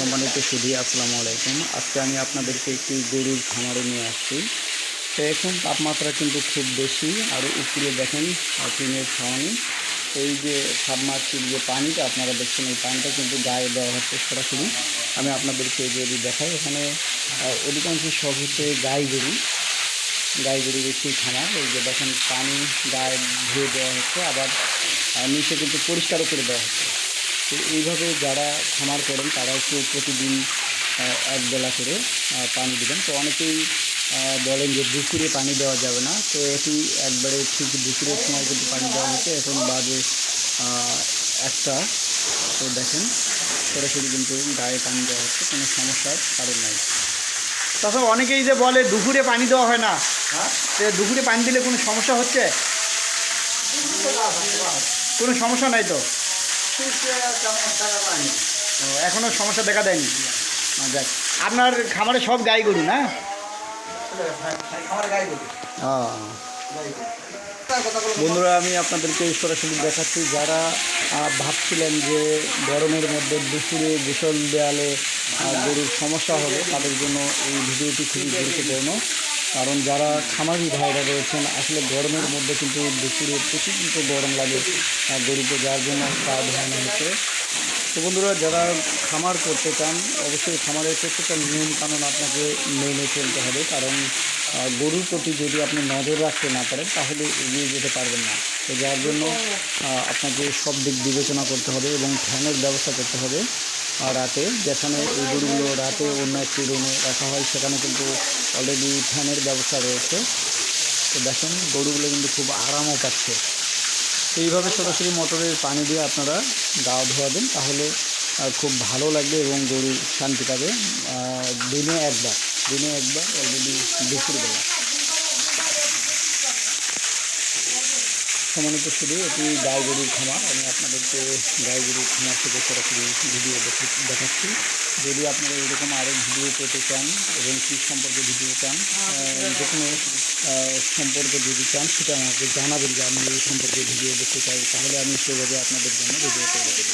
সম্মানিত সুধী, আসসালামু আলাইকুম। আজকে আমি আপনাদেরকে একটি গরুর খামারে নিয়ে আসছি। তো এখন তাপমাত্রা কিন্তু খুব বেশি, আর উপরে দেখেন টিনের ছাউনি। এই যে সাবমার্সির যে পানিটা, আপনারা দেখছেন, এই পানিটা কিন্তু গায়ে দেওয়া হচ্ছে সরাসরি। আমি আপনাদেরকে যদি দেখাই। এখানে অধিকাংশ সব হচ্ছে গাই গরু। গাই গরুর একটি খামার। এই যে দেখেন, পানি গায়ে ধুয়ে দেওয়া হচ্ছে। আবার নিচে কিন্তু পরিষ্কারও করে দেওয়া হচ্ছে। তো এইভাবে যারা খামার করেন, তারা একটু প্রতিদিন এক বেলা করে পানি দেবেন। তো অনেকেই বলেন যে দুপুরে পানি দেওয়া যাবে না। তো এটি একবারে ঠিক দুপুরের সময় কিন্তু পানি দেওয়া হচ্ছে। এখন বাজে একটা। তো দেখেন, সরাসরি কিন্তু গায়ে পানি দেওয়া হচ্ছে। কোনো সমস্যার কারণ নাই। তাছাড়া অনেকেই যে বলে দুপুরে পানি দেওয়া হয় না। তো দুপুরে পানি দিলে কোনো সমস্যা হচ্ছে? কোনো সমস্যা নাই তো? ও, এখনও সমস্যা দেখা দেয়নি? যাক। আপনার খামারে সব গাই গরু না? বন্ধুরা আমি আপনাদেরকে সরাসরি দেখাচ্ছি যারা ভাবছিলেন যে গরমের মধ্যে দুপুরে গোসল দেয়ালে গরুর সমস্যা হবে তাদের জন্য এই ভিডিওটি খুবই গুরুত্বপূর্ণ। কারণ যারা খামারি ভাইরা রয়েছেন, আসলে গরমের মধ্যে কিন্তু দুপুরে প্রচুর কিন্তু গরম লাগে গরুকে যার জন্য কাজ হয় না হচ্ছে। তো বন্ধুরা, যারা খামার করতে চান, অবশ্যই খামারের প্রত্যেকটা নিয়ম কানুন আপনাকে মেনে চলতে হবে। কারণ গরুর প্রতি যদি আপনি নজর রাখতে না পারেন, তাহলে এগিয়ে যেতে পারবেন না। তো যার জন্য আপনাকে সব দিক বিবেচনা করতে হবে এবং ফ্যানের ব্যবস্থা করতে হবে। রাতে যেখানে এই গরুগুলো রাতে অন্য একটি রুমে রাখা হয়, সেখানে কিন্তু অলরেডি ফ্যানের ব্যবস্থা রয়েছে। তো দেখেন, গরুগুলো কিন্তু খুব আরামও পাচ্ছে। এইভাবে সরাসরি মোটরের পানি দিয়ে আপনারা গা ধোয়াবেন, তাহলে খুব ভালো লাগবে এবং গরু শান্তি পাবে দিনে একবার দিনে একবার অলরেডি দুপুরবেলা। সম্মানিত শুধু এটি গাই গরুর খামার আমি আপনাদেরকে গাই গরুর খামার থেকে সরাসরি ভিডিও দেখে- দেখাচ্ছি। যদি আপনারা এরকম আরও ভিডিও পেতে চান এবং কী সম্পর্কে ভিডিও চান যে কোনো সম্পর্কে যদি চান সেটা আমাকে জানাবেন যে আমি এই সম্পর্কে ভিডিও দেখতে চাই তাহলে আমি সেভাবে আপনাদের জন্য ভিডিও তৈরি করব।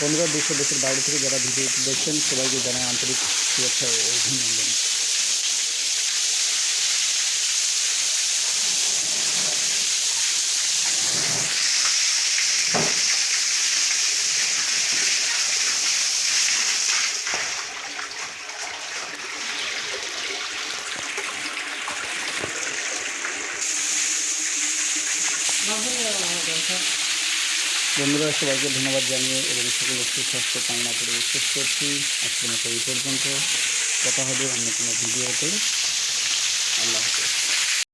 পনেরো দেশ দেশের বাইরে থেকে যারা ভিডিও দেখছেন সবাইকে জানাই আন্তরিক শুভেচ্ছা ও অভিনন্দন। বন্ধুরা, সবাইকে ধন্যবাদ জানিয়ে এবং সকলের সুস্বাস্থ্য কামনা করে শেষ করছি। আজকের মতো এই পর্যন্ত। কথা হবে অন্য কোনো ভিডিওতে। আল্লাহ হাফেজ।